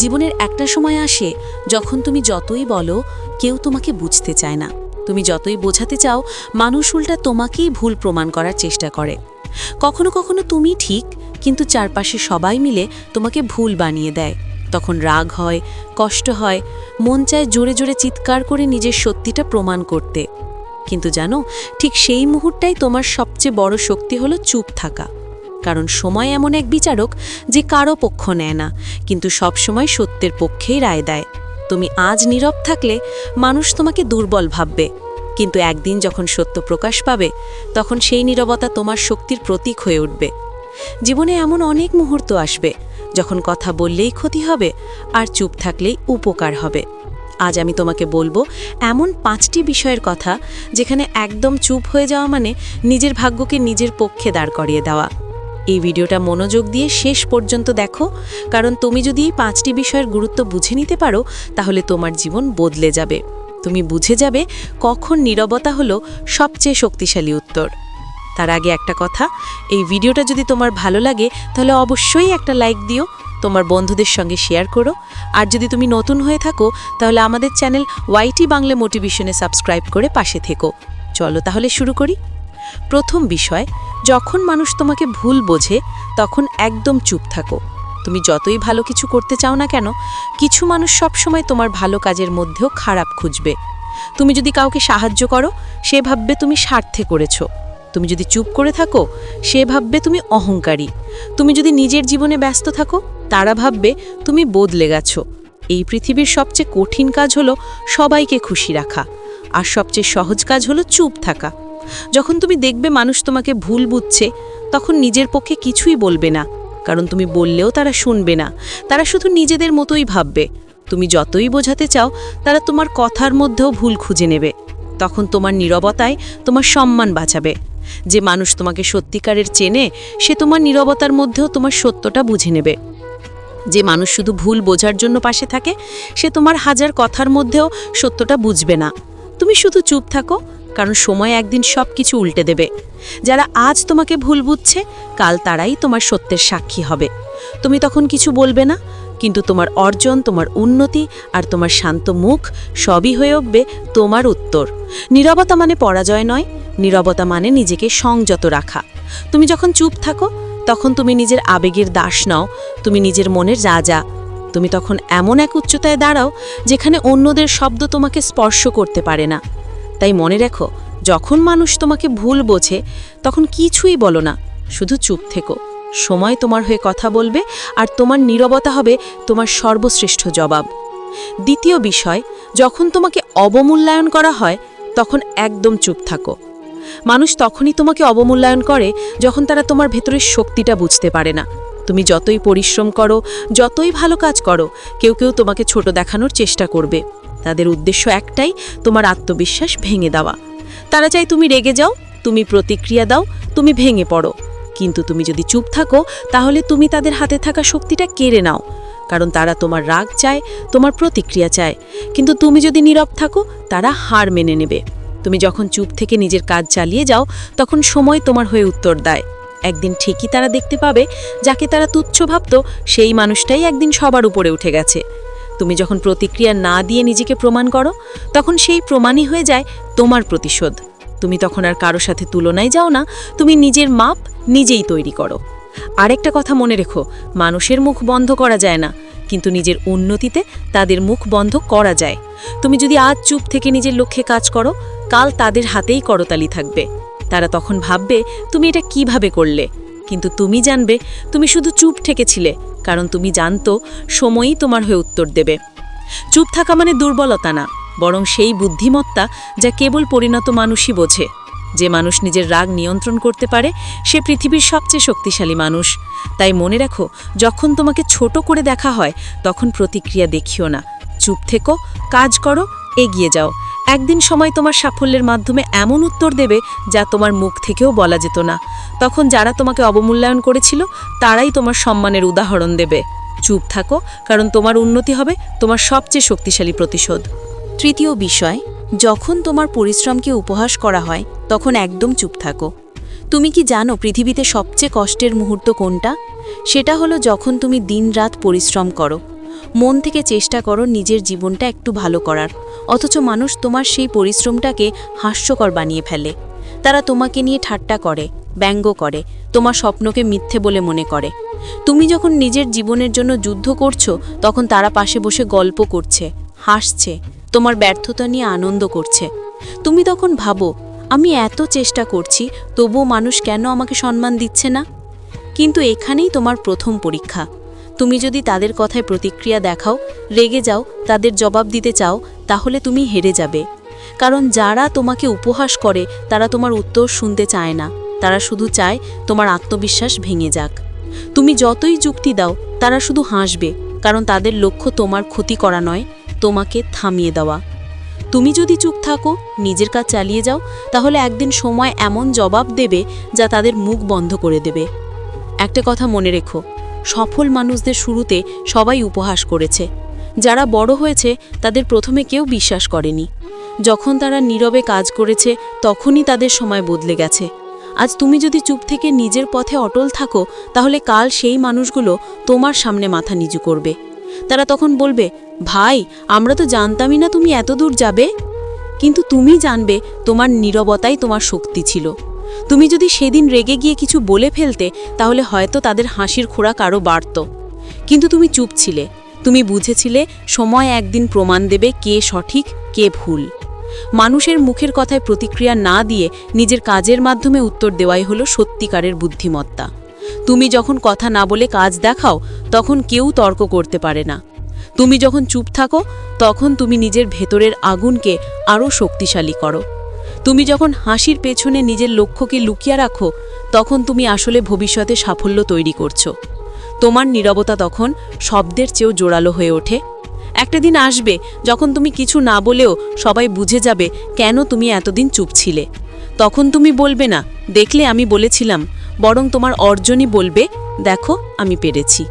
জীবনের একটা সময় আসে যখন তুমি যতই বলো, কেউ তোমাকে বুঝতে চায় না। তুমি যতই বোঝাতে চাও, মানুষ উল্টা তোমাকেই ভুল প্রমাণ করার চেষ্টা করে। কখনো কখনো তুমি ঠিক, কিন্তু চারপাশে সবাই মিলে তোমাকে ভুল বানিয়ে দেয়। তখন রাগ হয়, কষ্ট হয়, মন চায় জোরে জোরে চিৎকার করে নিজের সত্যিটা প্রমাণ করতে। কিন্তু জানো, ঠিক সেই মুহূর্তটাই তোমার সবচেয়ে বড় শক্তি হলো চুপ থাকা। কারণ সময় এমন এক বিচারক যে কারও পক্ষ নেয় না, কিন্তু সব সময় সত্যের পক্ষেই রায় দেয়। তুমি আজ নীরব থাকলে মানুষ তোমাকে দুর্বল ভাববে, কিন্তু একদিন যখন সত্য প্রকাশ পাবে, তখন সেই নীরবতা তোমার শক্তির প্রতীক হয়ে উঠবে। জীবনে এমন অনেক মুহূর্ত আসবে, যখন কথা বললেই ক্ষতি হবে আর চুপ থাকলেই উপকার হবে। আজ আমি তোমাকে বলব, এমন পাঁচটি বিষয়ের কথা যেখানে একদম চুপ হয়ে যাওয়া মানে নিজের ভাগ্যকে নিজের পক্ষে দাঁড় করিয়ে দেওয়া। এই ভিডিওটা মনোযোগ দিয়ে শেষ পর্যন্ত দেখো, কারণ তুমি যদি এই পাঁচটি বিষয়ের গুরুত্ব বুঝে নিতে পারো, তাহলে তোমার জীবন বদলে যাবে। তুমি বুঝে যাবে কখন নীরবতা হলো সবচেয়ে শক্তিশালী উত্তর। তার আগে একটা কথা, এই ভিডিওটা যদি তোমার ভালো লাগে, তাহলে অবশ্যই একটা লাইক দিও, তোমার বন্ধুদের সঙ্গে শেয়ার করো, আর যদি তুমি নতুন হয়ে থাকো, তাহলে আমাদের চ্যানেল ওয়াইটি বাংলা মোটিভেশনে সাবস্ক্রাইব করে পাশে থেকো। চলো তাহলে শুরু করি। প্রথম বিষয়, যখন মানুষ তোমাকে ভুল বোঝে, তখন একদম চুপ থাকো। তুমি যতই ভালো কিছু করতে চাও না কেন, কিছু মানুষ সবসময় তোমার ভালো কাজের মধ্যেও খারাপ খুঁজবে। তুমি যদি কাউকে সাহায্য করো, সে ভাববে তুমি স্বার্থে করেছ। তুমি যদি চুপ করে থাকো, সে ভাববে তুমি অহংকারী। তুমি যদি নিজের জীবনে ব্যস্ত থাকো, তারা ভাববে তুমি বদলে গেছো। এই পৃথিবীর সবচেয়ে কঠিন কাজ হলো সবাইকে খুশি রাখা। আর সবচেয়ে সহজ কাজ হলো চুপ থাকা। যখন তুমি দেখবে মানুষ তোমাকে ভুল বুঝছে, তখন নিজের পক্ষে কিছুই বলবে না, কারণ তুমি বললেও তারা শুনবে না। তারা শুধু নিজেদের মতোই ভাববে। তুমি যতই বোঝাতে চাও, তারা তোমার কথার মধ্যেও ভুল খুঁজে নেবে। তখন তোমার নীরবতায় তোমার সম্মান বাঁচাবে। যে মানুষ তোমাকে সত্যিকারের চেনে, সে তোমার নীরবতার মধ্যেও তোমার সত্যটা বুঝে নেবে। যে মানুষ শুধু ভুল বোঝার জন্য পাশে থাকে, সে তোমার হাজার কথার মধ্যেও সত্যটা বুঝবে না। তুমি শুধু চুপ থাকো কারণ সময় একদিন সব কিছু উল্টে দেবে। যারা আজ তোমাকে ভুল বুঝছে, কাল তারাই তোমার সত্যের সাক্ষী হবে। তুমি তখন কিছু বলবে না, কিন্তু তোমার অর্জন, তোমার উন্নতি আর তোমার শান্ত মুখ সবই হয়ে উঠবে তোমার উত্তর। নীরবতা মানে পরাজয় নয়, নীরবতা মানে নিজেকে সংযত রাখা। তুমি যখন চুপ থাকো, তখন তুমি নিজের আবেগের দাস নাও, তুমি নিজের মনের রাজা। তুমি তখন এমন এক উচ্চতায় দাঁড়াও, যেখানে অন্যদের শব্দ তোমাকে স্পর্শ করতে পারে না। তাই মনে রেখো, যখন মানুষ তোমাকে ভুল বোঝে, তখন কিছুই বলো না, শুধু চুপ থেকো। সময় তোমার হয়ে কথা বলবে আর তোমার নীরবতা হবে তোমার সর্বশ্রেষ্ঠ জবাব। দ্বিতীয় বিষয়, যখন তোমাকে অবমূল্যায়ন করা হয়, তখন একদম চুপ থাকো। মানুষ তখনই তোমাকে অবমূল্যায়ন করে যখন তারা তোমার ভেতরের শক্তিটা বুঝতে পারে না। তুমি যতই পরিশ্রম করো, যতই ভালো কাজ করো, কেউ কেউ তোমাকে ছোট দেখানোর চেষ্টা করবে। তাদের উদ্দেশ্য একটাই, তোমার আত্মবিশ্বাস ভেঙে দেওয়া। তারা চায় তুমি রেগে যাও, তুমি প্রতিক্রিয়া দাও, তুমি ভেঙে পড়ো। কিন্তু তুমি যদি চুপ থাকো, তাহলে তুমি তাদের হাতে থাকা শক্তিটা কেড়ে নাও। কারণ তারা তোমার রাগ চায়, তোমার প্রতিক্রিয়া চায়। কিন্তু তুমি যদি নীরব থাকো, তারা হার মেনে নেবে। তুমি যখন চুপ থেকে নিজের কাজ চালিয়ে যাও, তখন সময় তোমার হয়ে উত্তর দেয়। একদিন ঠিকই তারা দেখতে পাবে, যাকে তারা তুচ্ছ ভাবত, সেই মানুষটাই একদিন সবার উপরে উঠে গেছে। তুমি যখন প্রতিক্রিয়া না দিয়ে নিজেকে প্রমাণ করো, তখন সেই প্রমাণই হয়ে যায় তোমার প্রতিশোধ। তুমি তখন আর কারও সাথে তুলনায় যাও না, তুমি নিজের মাপ নিজেই তৈরি করো। আরেকটা কথা মনে রেখো, মানুষের মুখ বন্ধ করা যায় না, কিন্তু নিজের উন্নতিতে তাদের মুখ বন্ধ করা যায়। তুমি যদি আজ চুপ থেকে নিজের লক্ষ্যে কাজ করো, কাল তাদের হাতেই করতালি থাকবে। তারা তখন ভাববে, তুমি এটা কীভাবে করলে? কিন্তু তুমি জানবে, তুমি শুধু চুপ ঠেকেছিলে কারণ তুমি জানতো সময়ই তোমার হয়ে উত্তর দেবে। চুপ থাকা মানে দুর্বলতা না, বরং সেই বুদ্ধিমত্তা যা কেবল পরিণত মানুষই বোঝে। যে মানুষ নিজের রাগ নিয়ন্ত্রণ করতে পারে, সে পৃথিবীর সবচেয়ে শক্তিশালী মানুষ। তাই মনে রাখো, যখন তোমাকে ছোট করে দেখা হয়, তখন প্রতিক্রিয়া দেখিও না। চুপ থেকো, কাজ করো, এগিয়ে যাও। একদিন সময় তোমার সাফল্যের মাধ্যমে এমন উত্তর দেবে যা তোমার মুখ থেকেও বলা যেত না। তখন যারা তোমাকে অবমূল্যায়ন করেছিল, তারাই তোমার সম্মানের উদাহরণ দেবে। চুপ থাকো, কারণ তোমার উন্নতি হবে তোমার সবচেয়ে শক্তিশালী প্রতিশোধ। তৃতীয় বিষয়, যখন তোমার পরিশ্রমকে উপহাস করা হয়, তখন একদম চুপ থাকো। তুমি কি জানো পৃথিবীতে সবচেয়ে কষ্টের মুহূর্ত কোনটা? সেটা হলো যখন তুমি দিনরাত পরিশ্রম করো। মন থেকে চেষ্টা করো নিজের জীবনটা একটু ভালো করার। অথচ মানুষ তোমার সেই পরিশ্রমটাকে হাস্যকর বানিয়ে ফেলে। তারা তোমাকে নিয়ে ঠাট্টা করে, ব্যঙ্গ করে, তোমার স্বপ্নকে মিথ্যে বলে মনে করে। তুমি যখন নিজের জীবনের জন্য যুদ্ধ করছ, তখন তারা পাশে বসে গল্প করছে, হাসছে, তোমার ব্যর্থতা নিয়ে আনন্দ করছে। তুমি তখন ভাবো, আমি এত চেষ্টা করছি, তবুও মানুষ কেন আমাকে সম্মান দিচ্ছে না? কিন্তু এখানেই তোমার প্রথম পরীক্ষা। তুমি যদি তাদের কথায় প্রতিক্রিয়া দেখাও, রেগে যাও, তাদের জবাব দিতে চাও, তাহলে তুমি হেরে যাবে। কারণ যারা তোমাকে উপহাস করে, তারা তোমার উত্তর শুনতে চায় না। তারা শুধু চায় তোমার আত্মবিশ্বাস ভেঙে যাক। তুমি যতই যুক্তি দাও, তারা শুধু হাসবে, কারণ তাদের লক্ষ্য তোমার ক্ষতি করা নয়, তোমাকে থামিয়ে দেওয়া। তুমি যদি চুপ থাকো, নিজের কাজ চালিয়ে যাও, তাহলে একদিন সময় এমন জবাব দেবে যা তাদের মুখ বন্ধ করে দেবে। একটা কথা মনে রেখো সফল মানুষদের শুরুতে সবাই উপহাস করেছে। যারা বড় হয়েছে, তাদের প্রথমে কেউ বিশ্বাস করেনি। যখন তারা নীরবে কাজ করেছে, তখনই তাদের সময় বদলে গেছে। আজ তুমি যদি চুপ থেকে নিজের পথে অটল থাকো, তাহলে কাল সেই মানুষগুলো তোমার সামনে মাথা নিচু করবে। তারা তখন বলবে, ভাই, আমরা তো জানতামই না তুমি এত দূর যাবে। কিন্তু তুমি জানবে, তোমার নীরবতাই তোমার শক্তি ছিল। তুমি যদি সেদিন রেগে গিয়ে কিছু বলে ফেলতে, তাহলে হয়তো তাদের হাসির খোরাক আরও বাড়ত। কিন্তু তুমি চুপ ছিলে। তুমি বুঝেছিলে সময় একদিন প্রমাণ দেবে কে সঠিক, কে ভুল। মানুষের মুখের কথায় প্রতিক্রিয়া না দিয়ে নিজের কাজের মাধ্যমে উত্তর দেওয়াই হলো সত্যিকারের বুদ্ধিমত্তা। তুমি যখন কথা না বলে কাজ দেখাও, তখন কেউ তর্ক করতে পারে না। তুমি যখন চুপ থাকো, তখন তুমি নিজের ভেতরের আগুনকে আরও শক্তিশালী করো। তুমি যখন হাসির পেছনে নিজের লক্ষ্যকে লুকিয়ে রাখো, তখন তুমি আসলে ভবিষ্যতে সাফল্য তৈরি করছ। তোমার নীরবতা তখন শব্দের চেয়েও জোরালো হয়ে ওঠে। একটা দিন আসবে যখন তুমি কিছু না বলেও সবাই বুঝে যাবে কেন তুমি এতদিন চুপ ছিলে। তখন তুমি বলবে না, দেখলে আমি বলেছিলাম, বরং তোমার অর্জনই বলবে, দেখো আমি পেরেছি।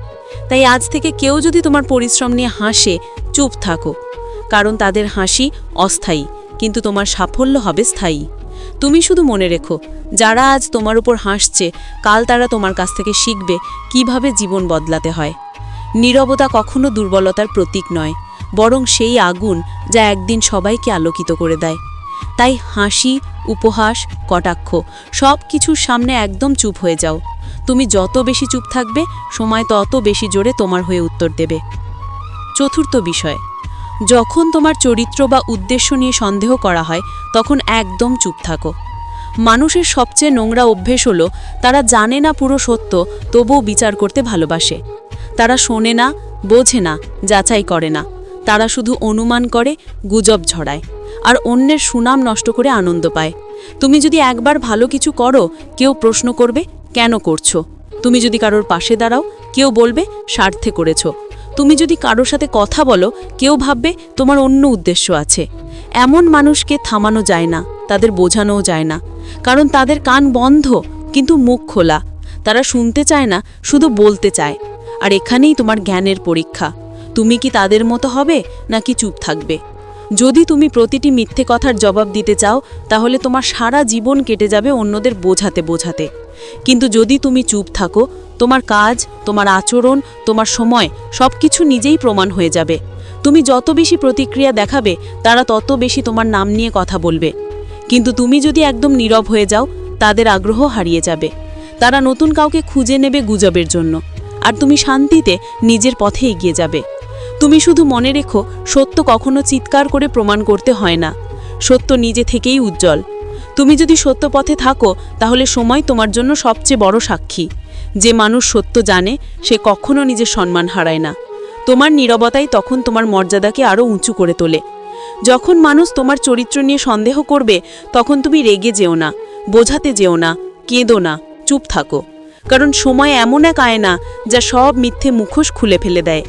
তাই আজ থেকে কেউ যদি তোমার পরিশ্রম নিয়ে হাসে, চুপ থাকো, কারণ তাদের হাসি অস্থায়ী। কিন্তু তোমার সাফল্য হবে স্থায়ী। তুমি শুধু মনে রেখো, যারা আজ তোমার উপর হাসছে, কাল তারা তোমার কাছ থেকে শিখবে কীভাবে জীবন বদলাতে হয়। নীরবতা কখনো দুর্বলতার প্রতীক নয়, বরং সেই আগুন যা একদিন সবাইকে আলোকিত করে দেয়। তাই হাসি, উপহাস, কটাক্ষ সব কিছুর সামনে একদম চুপ হয়ে যাও। তুমি যত বেশি চুপ থাকবে, সময় তত বেশি জোরে তোমার হয়ে উত্তর দেবে। চতুর্থ বিষয় যখন তোমার চরিত্র বা উদ্দেশ্য নিয়ে সন্দেহ করা হয়, তখন একদম চুপ থাকো। মানুষের সবচেয়ে নোংরা অভ্যেস হলো, তারা জানে না পুরো সত্য, তবুও বিচার করতে ভালোবাসে। তারা শোনে না, বোঝে না, যাচাই করে না। তারা শুধু অনুমান করে, গুজব ঝড়ায় আর অন্যের সুনাম নষ্ট করে আনন্দ পায়। তুমি যদি একবার ভালো কিছু করো, কেউ প্রশ্ন করবে, কেন করছ? তুমি যদি কারোর পাশে দাঁড়াও, কেউ বলবে, স্বার্থে করেছ। তুমি যদি কারোর সাথে কথা বলো, কেউ ভাববে তোমার অন্য উদ্দেশ্য আছে। এমন মানুষকে থামানো যায় না, তাদের বোঝানোও যায় না। কারণ তাদের কান বন্ধ, কিন্তু মুখ খোলা। তারা শুনতে চায় না, শুধু বলতে চায়। আর এখানেই তোমার জ্ঞানের পরীক্ষা। তুমি কি তাদের মতো হবে, নাকি চুপ থাকবে? যদি তুমি প্রতিটি মিথ্যে কথার জবাব দিতে চাও, তাহলে তোমার সারা জীবন কেটে যাবে অন্যদের বোঝাতে বোঝাতে। কিন্তু যদি তুমি চুপ থাকো, তোমার কাজ, তোমার আচরণ, তোমার সময় সব কিছু নিজেই প্রমাণ হয়ে যাবে। তুমি যত বেশি প্রতিক্রিয়া দেখাবে, তারা তত বেশি তোমার নাম নিয়ে কথা বলবে। কিন্তু তুমি যদি একদম নীরব হয়ে যাও, তাদের আগ্রহ হারিয়ে যাবে। তারা নতুন কাউকে খুঁজে নেবে গুজবের জন্য। আর তুমি শান্তিতে নিজের পথে এগিয়ে যাবে। তুমি শুধু মনে রেখো, সত্য কখনো চিৎকার করে প্রমাণ করতে হয় না। সত্য নিজে থেকেই উজ্জ্বল। তুমি যদি সত্য পথে থাকো, তাহলে সময় তোমার জন্য সবচেয়ে বড় সাক্ষী। যে মানুষ সত্য জানে, সে কখনো নিজের সম্মান হারায় না। তোমার নীরবতাই তখন তোমার মর্যাদাকে আরও উঁচু করে তোলে। যখন মানুষ তোমার চরিত্র নিয়ে সন্দেহ করবে, তখন তুমি রেগে যেও না, বোঝাতে যেও না, কেঁদো না, চুপ থাকো। কারণ সময় এমন এক আয়না, যা সব মিথ্যে মুখোশ খুলে ফেলে দেয়।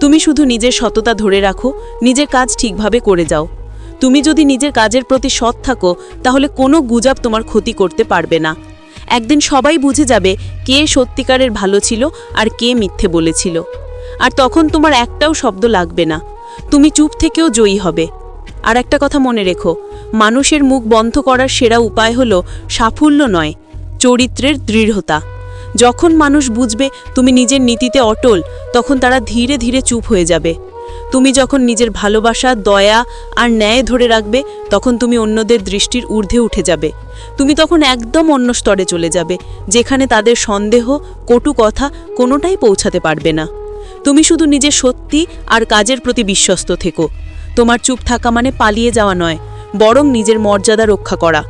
তুমি শুধু নিজের সততা ধরে রাখো, নিজের কাজ ঠিকভাবে করে যাও। তুমি যদি নিজের কাজের প্রতি সৎ থাকো, তাহলে কোনো গুজব তোমার ক্ষতি করতে পারবে না। একদিন সবাই বুঝে যাবে কে সত্যিকারের ভালো ছিল আর কে মিথ্যে বলেছিল। আর তখন তোমার একটাও শব্দ লাগবে না। তুমি চুপ থেকেও জয়ী হবে। আর একটা কথা মনে রেখো, মানুষের মুখ বন্ধ করার সেরা উপায় হলো সাফল্য নয়, চরিত্রের দৃঢ়তা। যখন মানুষ বুঝবে তুমি নিজের নীতিতে অটল, তখন তারা ধীরে ধীরে চুপ হয়ে যাবে। তুমি যখন নিজের ভালোবাসা, দয়া আর ন্যায় ধরে রাখবে, তখন তুমি অন্যদের দৃষ্টির ঊর্ধ্বে উঠে যাবে। তুমি তখন একদম অন্য স্তরে চলে যাবে, যেখানে তাদের সন্দেহ, কটু কথা কোনোটাই পৌঁছাতে পারবে না। তুমি শুধু নিজের সত্যি আর কাজের প্রতি বিশ্বস্ত থেকো। তোমার চুপ থাকা মানে পালিয়ে যাওয়া নয়, বরং নিজের মর্যাদা রক্ষা করা।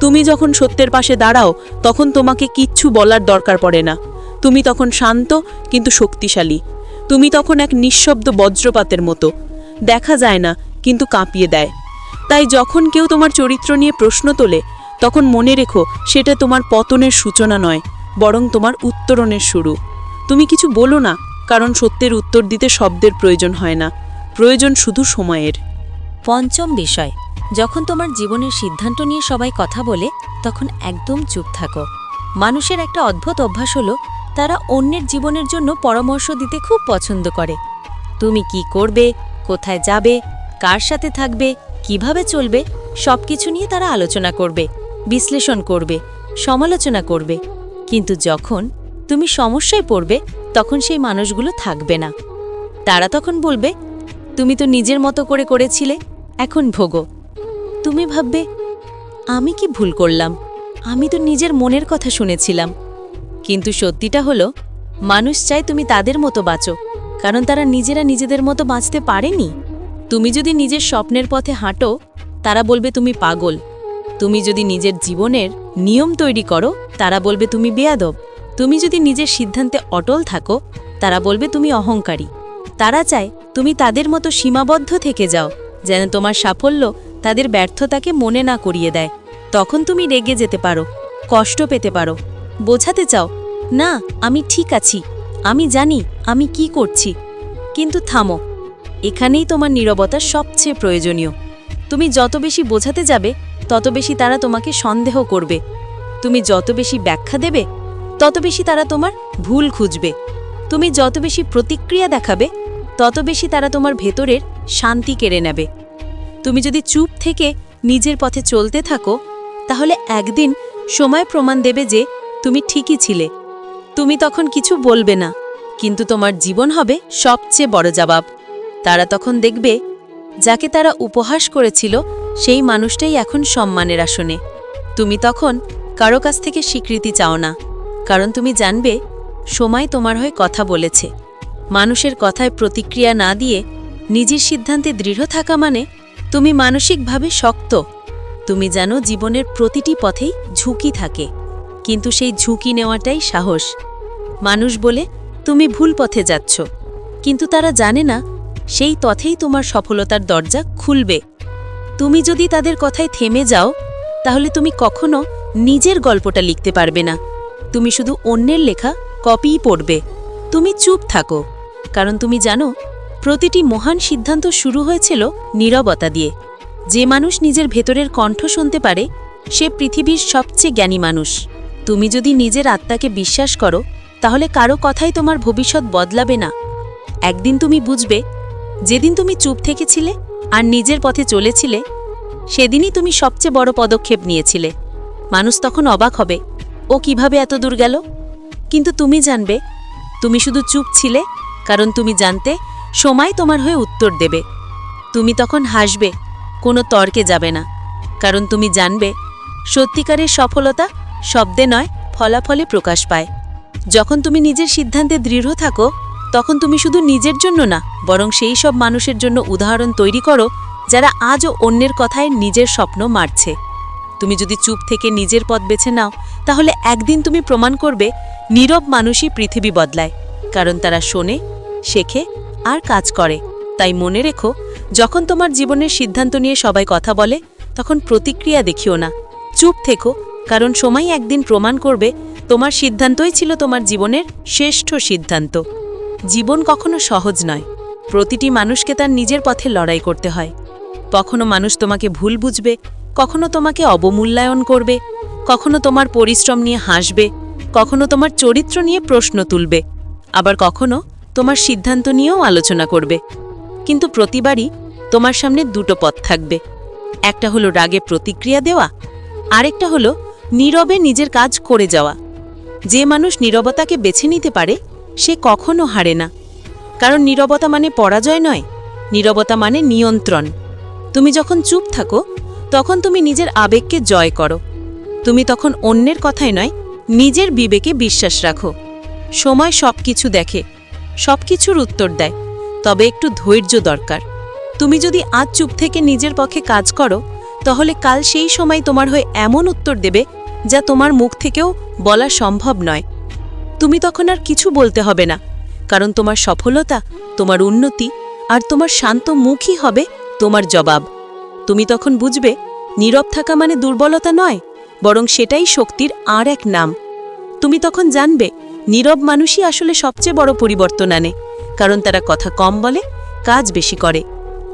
তুমি যখন সত্যের পাশে দাঁড়াও, তখন তোমাকে কিচ্ছু বলার দরকার পড়ে না। তুমি তখন শান্ত কিন্তু শক্তিশালী। তুমি তখন এক নিঃশব্দ বজ্রপাতের মতো। দেখা যায় না, কিন্তু কাঁপিয়ে দেয়। তাই যখন কেউ তোমার চরিত্র নিয়ে প্রশ্ন তোলে, তখন মনে রেখো, সেটা তোমার পতনের সূচনা নয়, বরং তোমার উত্তরণের শুরু। তুমি কিছু বলো না, কারণ সত্যের উত্তর দিতে শব্দের প্রয়োজন হয় না। প্রয়োজন শুধু সময়ের। পঞ্চম বিষয়। যখন তোমার জীবনের সিদ্ধান্ত নিয়ে সবাই কথা বলে, তখন একদম চুপ থাকো। মানুষের একটা অদ্ভুত অভ্যাস হলো তারা অন্যের জীবনের জন্য পরামর্শ দিতে খুব পছন্দ করে। তুমি কি করবে? কোথায় যাবে? কার সাথে থাকবে? কীভাবে চলবে? সব কিছু নিয়ে তারা আলোচনা করবে, বিশ্লেষণ করবে, সমালোচনা করবে। কিন্তু যখন তুমি সমস্যায় পড়বে, তখন সেই মানুষগুলো থাকবে না। তারা তখন বলবে, তুমি তো নিজের মতো করে করেছিলে, এখন ভোগো। তুমি ভাববে, আমি কি ভুল করলাম? আমি তো নিজের মনের কথা শুনেছিলাম। কিন্তু সত্যিটা হলো, মানুষ চায় তুমি তাদের মতো বাঁচো, কারণ তারা নিজেরা নিজেদের মতো বাঁচতে পারেনি। তুমি যদি নিজের স্বপ্নের পথে হাঁটো, তারা বলবে তুমি পাগল। তুমি যদি নিজের জীবনের নিয়ম তৈরি করো, তারা বলবে তুমি বেয়াদব। তুমি যদি নিজের সিদ্ধান্তে অটল থাকো, তারা বলবে তুমি অহংকারী। তারা চায় তুমি তাদের মতো সীমাবদ্ধ থেকে যাও, যেন তোমার সাফল্য তাদের ব্যর্থতাকে মনে না করিয়ে দেয়। তখন তুমি রেগে যেতে পারো, কষ্ট পেতে পারো। বোঝাতে চাও? না, আমি ঠিক আছি। আমি জানি আমি কি করছি। কিন্তু থামো। এখানেই তোমার নীরবতা সবচেয়ে প্রয়োজনীয়। তুমি যত বেশি বোঝাতে যাবে, তত বেশি তারা তোমাকে সন্দেহ করবে। তুমি যত বেশি ব্যাখ্যা দেবে, তত বেশি তারা তোমার ভুল খুঁজবে। তুমি যত বেশি প্রতিক্রিয়া দেখাবে, তত বেশি তারা তোমার ভেতরের শান্তি কেড়ে নেবে। তুমি যদি চুপ থেকে নিজের পথে চলতে থাকো, তাহলে একদিন সময় প্রমাণ দেবে যে তুমি ঠিকই ছিলে। তুমি তখন কিছু বলবে না, কিন্তু তোমার জীবন হবে সবচেয়ে বড় জবাব। তারা তখন দেখবে, যাকে তারা উপহাস করেছিল, সেই মানুষটাই এখন সম্মানের আসনে। তুমি তখন কারও কাছ থেকে স্বীকৃতি চাও না, কারণ তুমি জানবে, সময় তোমার হয়ে কথা বলেছে। মানুষের কথায় প্রতিক্রিয়া না দিয়ে নিজের সিদ্ধান্তে দৃঢ় থাকা মানে তুমি মানসিকভাবে শক্ত। তুমি জানো জীবনের প্রতিটি পথেই ঝুঁকি থাকে। কিন্তু সেই ঝুঁকি নেওয়াটাই সাহস। মানুষ বলে, তুমি ভুল পথে যাচ্ছ। কিন্তু তারা জানে না, সেই পথেই তোমার সফলতার দরজা খুলবে। তুমি যদি তাদের কথায় থেমে যাও, তাহলে তুমি কখনো নিজের গল্পটা লিখতে পারবে না। তুমি শুধু অন্যের লেখা কপিই পড়বে। তুমি চুপ থাকো। কারণ তুমি জানো, প্রতিটি মহান সিদ্ধান্ত শুরু হয়েছিল নীরবতা দিয়ে। যে মানুষ নিজের ভেতরের কণ্ঠ শুনতে পারে, সে পৃথিবীর সবচেয়ে জ্ঞানী মানুষ। তুমি যদি নিজের আত্মাকে বিশ্বাস করো, তাহলে কারও কথাই তোমার ভবিষ্যৎ বদলাবে না। একদিন তুমি বুঝবে, যেদিন তুমি চুপ থেকেছিলে আর নিজের পথে চলেছিলে, সেদিনই তুমি সবচেয়ে বড় পদক্ষেপ নিয়েছিলে। মানুষ তখন অবাক হবে, ও কীভাবে এত দূর গেল? কিন্তু তুমি জানবে, তুমি শুধু চুপ ছিলে, কারণ তুমি জানতে সময় তোমার হয়ে উত্তর দেবে। তুমি তখন হাসবে, কোনো তর্কে যাবে না। কারণ তুমি জানবে, সত্যিকারের সফলতা শব্দে নয়, ফলাফলে প্রকাশ পায়। যখন তুমি নিজের সিদ্ধান্তে দৃঢ় থাকো, তখন তুমি শুধু নিজের জন্য না, বরং সেই সব মানুষের জন্য উদাহরণ তৈরি করো, যারা আজও অন্যের কথায় নিজের স্বপ্ন মারছে। তুমি যদি চুপ থেকে নিজের পথ বেছে নাও, তাহলে একদিন তুমি প্রমাণ করবে, নীরব মানুষই পৃথিবী বদলায়, কারণ তারা শোনে, শেখে আর কাজ করে। তাই মনে রেখো, যখন তোমার জীবনের সিদ্ধান্ত নিয়ে সবাই কথা বলে, তখন প্রতিক্রিয়া দেখিও না। চুপ থেকো কারণ সময় একদিন প্রমাণ করবে তোমার সিদ্ধান্তই ছিল তোমার জীবনের শ্রেষ্ঠ সিদ্ধান্ত। জীবন কখনো সহজ নয়। প্রতিটি মানুষকে তার নিজের পথে লড়াই করতে হয়। কখনো মানুষ তোমাকে ভুল বুঝবে, কখনো তোমাকে অবমূল্যায়ন করবে, কখনো তোমার পরিশ্রম নিয়ে হাসবে, কখনো তোমার চরিত্র নিয়ে প্রশ্ন তুলবে, আবার কখনো তোমার সিদ্ধান্ত নিয়েও আলোচনা করবে। কিন্তু প্রতিবারই তোমার সামনে দুটো পথ থাকবে। একটা হলো রাগে প্রতিক্রিয়া দেওয়া, আরেকটা হলো নীরবে নিজের কাজ করে যাওয়া। যে মানুষ নীরবতাকে বেছে নিতে পারে, সে কখনো হারে না। কারণ নীরবতা মানে পরাজয় নয়, নীরবতা মানে নিয়ন্ত্রণ। তুমি যখন চুপ থাকো, তখন তুমি নিজের আবেগকে জয় করো। তুমি তখন অন্যের কথাই নয়, নিজের বিবেকে বিশ্বাস রাখো। সময় সব কিছু দেখে সব কিছুর উত্তর দেয়, তবে একটু ধৈর্য দরকার। তুমি যদি আজ চুপ থেকে নিজের পক্ষে কাজ করো তাহলে কাল সেই সময় তোমার হয়ে এমন উত্তর দেবে যা তোমার মুখ থেকেও বলা সম্ভব নয়। তুমি তখন আর কিছু বলতে হবে না, কারণ তোমার সফলতা, তোমার উন্নতি আর তোমার শান্ত মুখই হবে তোমার জবাব। তুমি তখন বুঝবে, নীরব থাকা মানে দুর্বলতা নয়, বরং সেটাই শক্তির আর এক নাম। তুমি তখন জানবে, নীরব মানুষই আসলে সবচেয়ে বড় পরিবর্তন আনে, কারণ তারা কথা কম বলে, কাজ বেশি করে।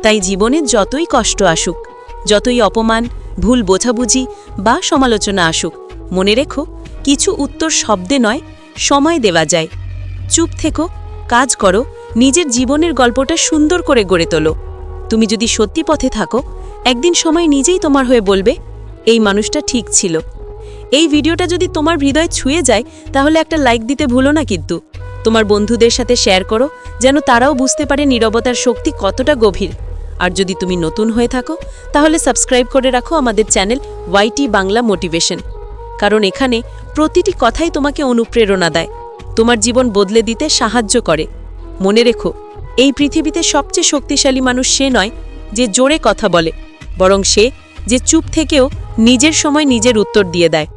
তাই জীবনে যতই কষ্ট আসুক যতই অপমান, ভুল বোঝাবুঝি বা সমালোচনা আসুক, মনে রেখো, কিছু উত্তর শব্দে নয়, সময় দেওয়া যায়। চুপ থেকো, কাজ করো, নিজের জীবনের গল্পটা সুন্দর করে গড়ে তোলো। তুমি যদি সত্যি পথে থাকো, একদিন সময় নিজেই তোমার হয়ে বলবে, এই মানুষটা ঠিক ছিল। এই ভিডিওটা যদি তোমার হৃদয় ছুঁয়ে যায়, তাহলে একটা লাইক দিতে ভুলো না কিন্তু। তোমার বন্ধুদের সাথে শেয়ার করো, যেন তারাও বুঝতে পারে নীরবতার শক্তি কতটা গভীর। আর যদি তুমি নতুন হয়ে থাকো, তাহলে সাবস্ক্রাইব করে রাখো আমাদের চ্যানেল ওয়াইটি বাংলা মোটিভেশন। কারণ এখানে প্রতিটি কথাই তোমাকে অনুপ্রেরণা দেয়। তোমার জীবন বদলে দিতে সাহায্য করে। মনে রেখো, এই পৃথিবীতে সবচেয়ে শক্তিশালী মানুষ সে নয় যে জোরে কথা বলে, বরং সে যে চুপ থেকেও নিজের সময় নিজের উত্তর দিয়ে দেয়।